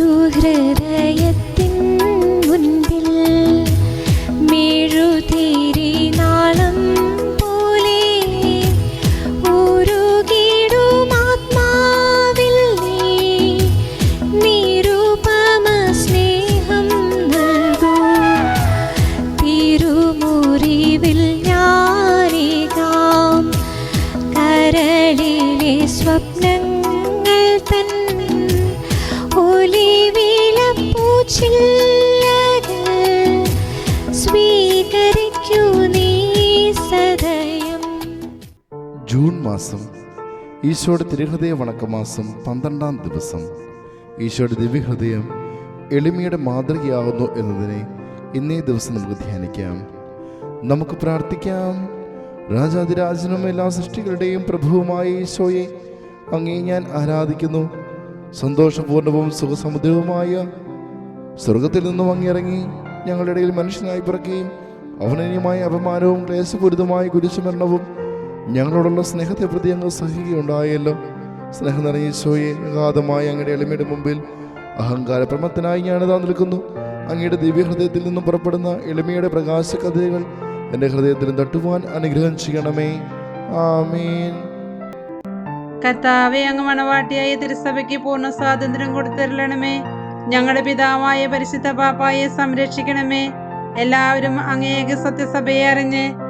ഒരു ഹൃദയത്തിൻ മുൻപിൽ മെഴുതിരി നാളം പോലെ ഉരുകിടും ആത്മാവിൽ നീ. നിരുപമ സ്നേഹം നൽകൂ. തിരുമുറിവിൽ ഞാനേകാം. കരളിലെ സ്വപ്നങ്ങൾ മാസം ഈശോയുടെ തിരുഹൃദയ വണക്കമാസം പന്ത്രണ്ടാം ദിവസം. ഈശോയുടെ ദിവ്യഹൃദയം എളിമയുടെ മാതൃകയാകുന്നു എന്നതിനെ ഇന്നേ ദിവസം നമുക്ക് ധ്യാനിക്കാം. നമുക്ക് പ്രാർത്ഥിക്കാം. രാജാതിരാജനും എല്ലാ സൃഷ്ടികളുടെയും പ്രഭുവുമായ ഈശോയെ അങ്ങേ ഞാൻ ആരാധിക്കുന്നു. സന്തോഷപൂർണവും സുഖസമുദ്രവുമായ സ്വർഗത്തിൽ നിന്നും അങ്ങിറങ്ങി ഞങ്ങളുടെ ഇടയിൽ മനുഷ്യനായി പിറക്കുകയും അവനീയമായ അപമാനവും ക്ലേശപൂരിതമായ കുരിശുമരണവും ഞങ്ങളോടുള്ള സ്നേഹത്തെ പ്രതി അങ്ങ് സഹിക്കുകയുണ്ടായല്ലോ. സ്നേഹം നിറഞ്ഞ ഈശോയെ അഗാധമായ അങ്ങയുടെ എളിമയുടെ മുമ്പിൽ അഹങ്കാര പ്രമത്തനായി ഞാനിതാ നിൽക്കുന്നു. അങ്ങയുടെ ദിവ്യഹൃദയത്തിൽ നിന്നും പുറപ്പെടുന്ന എളിമയുടെ പ്രകാശ കഥകൾ എന്റെ ഹൃദയത്തിലും തട്ടുവാൻ അനുഗ്രഹം ചെയ്യണമേ. ആമീൻ. കർത്താവെ അങ്ങ് മണവാട്ടിയായ തിരുസഭയ്ക്ക് പൂർണ സ്വാതന്ത്ര്യം കൊടുത്തിരണമേ ഞങ്ങളുടെ പിതാവായ പരിശുദ്ധ പാപ്പായെ സംരക്ഷിക്കണമേ. എല്ലാവരും അങ്ങേക സത്യസഭയെ അറിഞ്ഞ്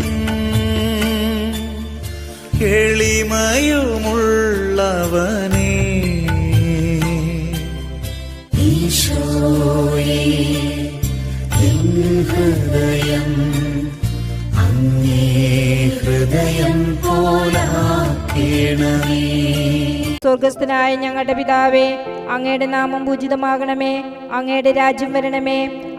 എളിമയുമുള്ളവനേ ഈശോയേ എൻ ഹൃദയം അങ്ങേ ഹൃദയം പോലാക്കേണമേ. സ്വർഗസ്ഥനായ ഞങ്ങളുടെ പിതാവേ അങ്ങയുടെ നാമം പൂജിതമാകണമേ അങ്ങയുടെ രാജ്യം വരണമേ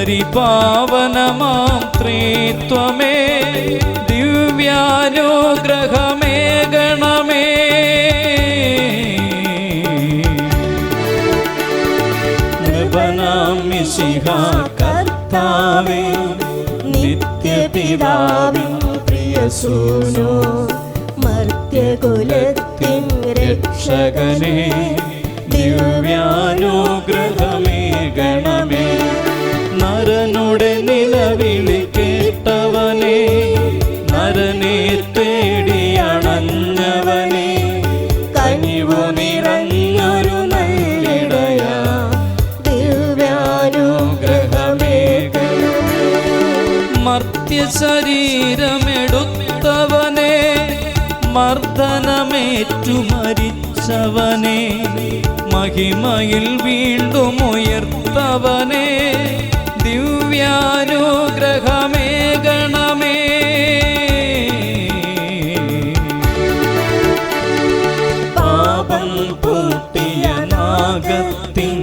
പരിപാവനമാം ത്രിത്വമേ ദിവ്യാനുഗ്രഹമേ ഗണമേ. കർത്താവേ നിത്യപിതാവിൻ പ്രിയസൂനോ മർത്യകുലത്തിൻ രക്ഷകനെ ദിവ്യാനുഗ്രഹമേ നിലവിളി കേട്ടവനെ നരനെ തേടിയണഞ്ഞവനെ കനിവു നിറഞ്ഞൊരു നല്ലിടയ ദിവ്യാനുഗ്രഹമേ ഗണമേ മർത്യ മർദ്ദനമേറ്റു മരിച്ചവനെ. മഹിമയിൽ വീണ്ടും ഉയർത്തവനെ ദിവ്യാനുഗ്രഹമേ ഗണമേ. പാപം പൂട്ടിയ നാഗത്തിൻ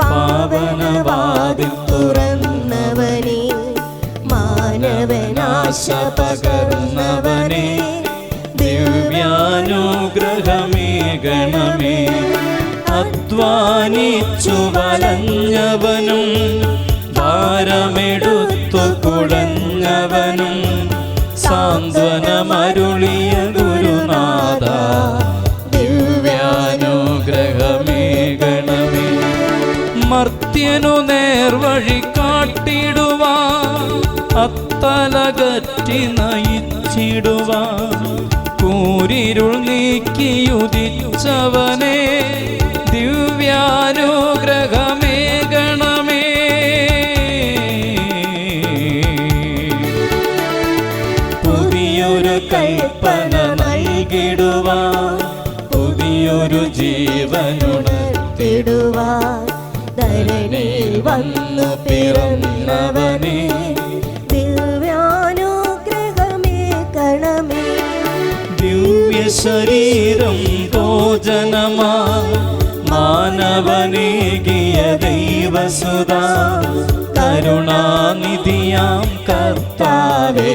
പാവനവാതിൽ തുറന്നവനെ മാനവനാശ പകർന്നവനെ ദിവ്യാനുഗ്രഹമേ ഗണമേ. അധ്വാനിച്ചു വലഞ്ഞവനും ഭാരമെടുത്തു കുളങ്ങവനും സാന്ത്വനമരുളിയ ഗുരുനാഥ. ദിവ്യാനുഗ്രഹമേ ഗണമേ മർത്യനു നേർവഴി കാട്ടിടുവാ. അത്തലകറ്റി നയിച്ചിടുവാ. കൂരിരുൾ നീക്കിയുദിച്ചവനെ ദിവ്യാനുഗ്രഹമേ പുതിയൊരു കൽപ്പന നൽകിടുവാൻ പുതിയൊരു ജീവനുണർത്തിടുവാൻ. ധരണിയിൽ വന്നു പിറന്നവനെ ദിവ്യാനുഗ്രഹമേ കണമേ. ദിവ്യ ശരീരം ഭോജനമാ മാനവനേകിയ ദൈവസുത. കരുണാനിധിയാം കർത്താവേ.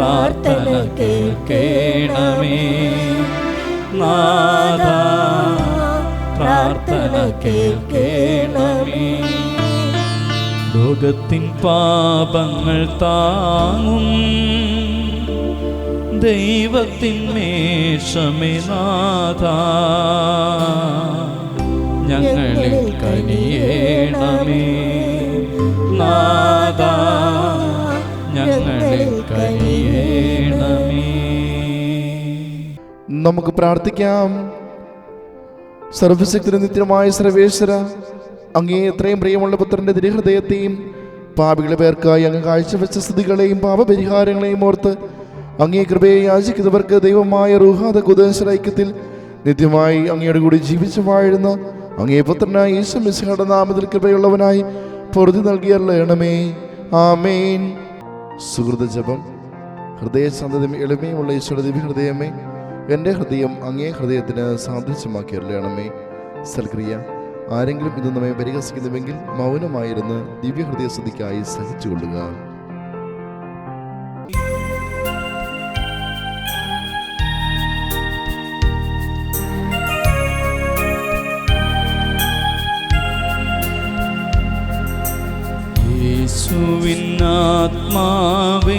പ്രാർത്ഥന കേൾക്കേണമേ. നാഥ പ്രാർത്ഥന കേൾക്കേണമേ. ലോകത്തിൻ പാപങ്ങൾ താങ്ങും ദൈവത്തിൻ മേഷമേ നാഥ. ഞങ്ങളിൽ കനിയേണമേ. നമുക്ക് പ്രാർത്ഥിക്കാം. സർവശക്തി നിത്യമായ സർവേശ്വര അങ്ങേ എത്രയും പ്രിയമുള്ള പുത്രന്റെ ദിനഹൃദയത്തെയും പാപികളെ പേർക്കായി അങ്ങ് കാഴ്ചവെച്ച സ്ഥിതികളെയും പാപപരിഹാരങ്ങളെയും ഓർത്ത് അങ്ങേ കൃപയെ യാചിക്കുന്നവർക്ക് ദൈവമായ റുഹാദ കുദശരൈക്യത്തിൽ നിത്യമായി അങ്ങയുടെ കൂടി ജീവിച്ചു വാഴുന്ന അങ്ങേ പുത്രനായി ഈശോ മിശയുടെ നാമത്തിൽ കൃപയുള്ളവനായി പൊറുതി നൽകിയല്ലണമേ ആമേൻ. സുഹൃത ജപം ഹൃദയ ഹൃദയസന്ധതയും എളിമയുമുള്ള ഈശോയുടെ ദിവ്യ ഹൃദയമേ എന്റെ ഹൃദയം അങ്ങേ ഹൃദയത്തിന് സാദൃശ്യമാക്കിയല്ലണമേ സൽക്രിയ ആരെങ്കിലും ഇത് നമ്മെ പരിഹസിക്കുന്നുവെങ്കിൽ മൗനമായിരുന്ന് ദിവ്യ ഹൃദയസ്ഥിതിക്കായി സഹിച്ചുകൊള്ളുക. യേശുവിനാത്മാവേ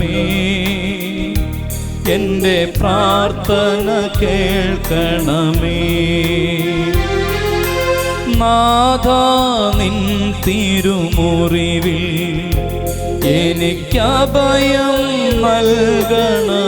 എന്റെ പ്രാർത്ഥന കേൾക്കണമേ. നാഥ നിൻ തിരുമുറിവിൽ എനിക്കഭയം നൽകണമേ.